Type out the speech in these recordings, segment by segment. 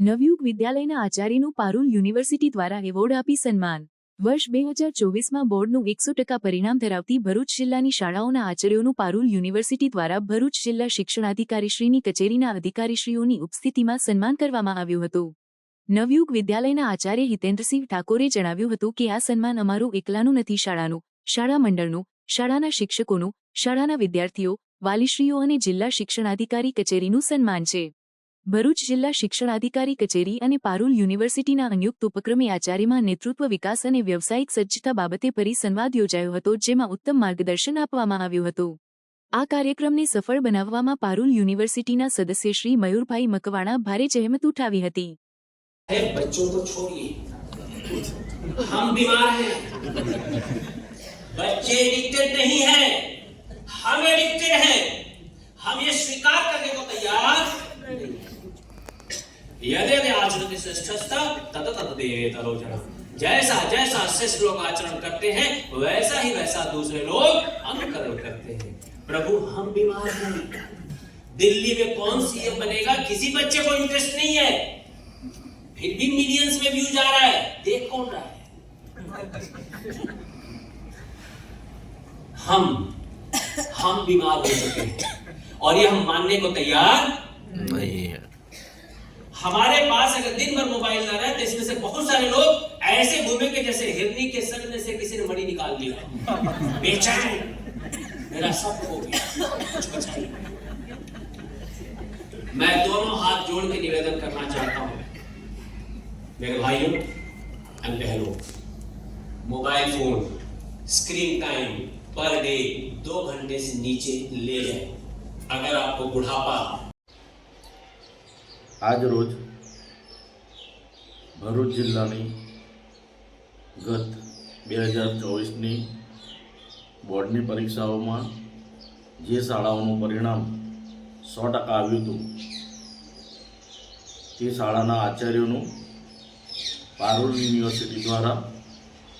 નવયુગ વિદ્યાલયના આચાર્યનું પારુલ યુનિવર્સિટી દ્વારા એવોર્ડ આપી સન્માન. વર્ષ બે હજાર ચોવીસમાં બોર્ડનું એકસો ટકા પરિણામ ધરાવતી ભરૂચ જિલ્લાની શાળાઓના આચાર્યોનું પારુલ યુનિવર્સિટી દ્વારા ભરૂચ જિલ્લા શિક્ષણાધિકારીશ્રીની કચેરીના અધિકારીશ્રીઓની ઉપસ્થિતિમાં સન્માન કરવામાં આવ્યું હતું. નવયુગ વિદ્યાલયના આચાર્ય હિતેન્દ્રસિંહ ઠાકોરે જણાવ્યું હતું કે આ સન્માન અમારું એકલાનું નથી શાળાનું, શાળા મંડળનું, શાળાના શિક્ષકોનું, શાળાના વિદ્યાર્થીઓ, વાલીશ્રીઓ અને જિલ્લા શિક્ષણાધિકારી કચેરીનું સન્માન છે. ભરૂચ જિલ્લા શિક્ષણાધિકારી કચેરી અને પારુલ યુનિવર્સિટીના સંયુક્ત ઉપક્રમે આચાર્યમાં નેતૃત્વ વિકાસ અને વ્યવસાયિક સજ્જતા બાબતે પરિસંવાદ યોજાયો હતો જેમાં ઉત્તમ માર્ગદર્શન આપવામાં આવ્યું હતું આ કાર્યક્રમને સફળ બનાવવામાં પારુલ યુનિવર્સિટીના સદસ્ય શ્રી મયુરભાઈ મકવાણા ભારે જહેમત ઉઠાવી હતી है बच्चों को छोड़िए हम बीमार हैं बच्चे एडिक्टेड नहीं है हम एडिक्टेड हैं यदि यदि आचरण श्रेष्ठस्था तत तत तरोजना। जैसा जैसा श्रेष्ठ लोग आचरण करते हैं, वैसा ही वैसा दूसरे लोग अनुकरण करते हैं। प्रभु, हम बीमार हैं। दिल्ली में कौन सीएम बनेगा? किसी बच्चे को इंटरेस्ट नहीं है। फिर भी मिलियंस में व्यू जा रहा है। देख कौन रहा है? हम हम बीमार हो चुके हैं। और ये हम मानने को तैयार नहीं है। हमारे पास अगर दिन भर मोबाइल ना रहे तो इसमें से बहुत सारे लोग ऐसे घूमेंगे जैसे हिरनी के सर में से किसी ने मणि निकाल लिया। बेचैन मेरा सब हो गया। कुछ बचा नहीं। मैं दोनों हाथ जोड़ के निवेदन करना चाहता हूँ। मेरे भाइयों एंड बहनों mobile phone screen time per day दो घंटे से नीचे ले जाए। अगर आपको बुढ़ापा આજ રોજ ભરૂચ જિલ્લાની ગત બે હજાર ચોવીસની બોર્ડની પરીક્ષાઓમાં જે શાળાઓનું પરિણામ સો ટકા આવ્યું હતું, તે શાળાના આચાર્યોનું પારુલ યુનિવર્સિટી દ્વારા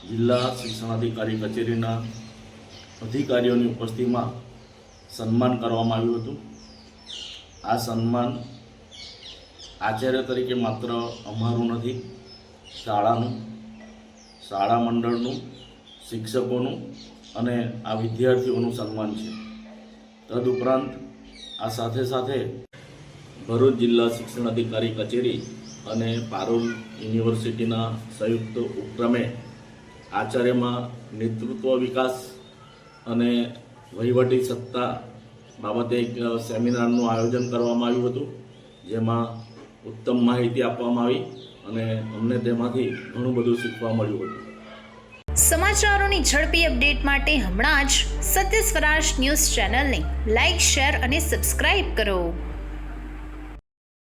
જિલ્લા શિક્ષણાધિકારી કચેરીના અધિકારીઓની ઉપસ્થિતિમાં સન્માન કરવામાં આવ્યું હતું. આ સન્માન આચાર્ય તરીકે માત્ર અમારું નથી, શાળાનું, શાળા મંડળનું, શિક્ષકોનું અને આ વિદ્યાર્થીઓનું સન્માન છે. તદુપરાંત આ સાથે સાથે ભરૂચ જિલ્લા શિક્ષણ અધિકારી કચેરી અને પારુલ યુનિવર્સિટીના સંયુક્ત ઉપક્રમે આચાર્યમાં નેતૃત્વ વિકાસ અને વહીવટી સત્તા બાબતે એક સેમિનારનું આયોજન કરવામાં આવ્યું હતું, જેમાં ઉત્તમ માહિતી આપવામાં આવી અને અમને તેમાંથી ઘણું બધું શીખવા મળ્યું હતું. સમાચારોની ઝડપી અપડેટ માટે હમણાં જ સત્ય સ્વરાજ ન્યૂઝ ચેનલને લાઇક શેર અને સબસ્ક્રાઇબ કરો.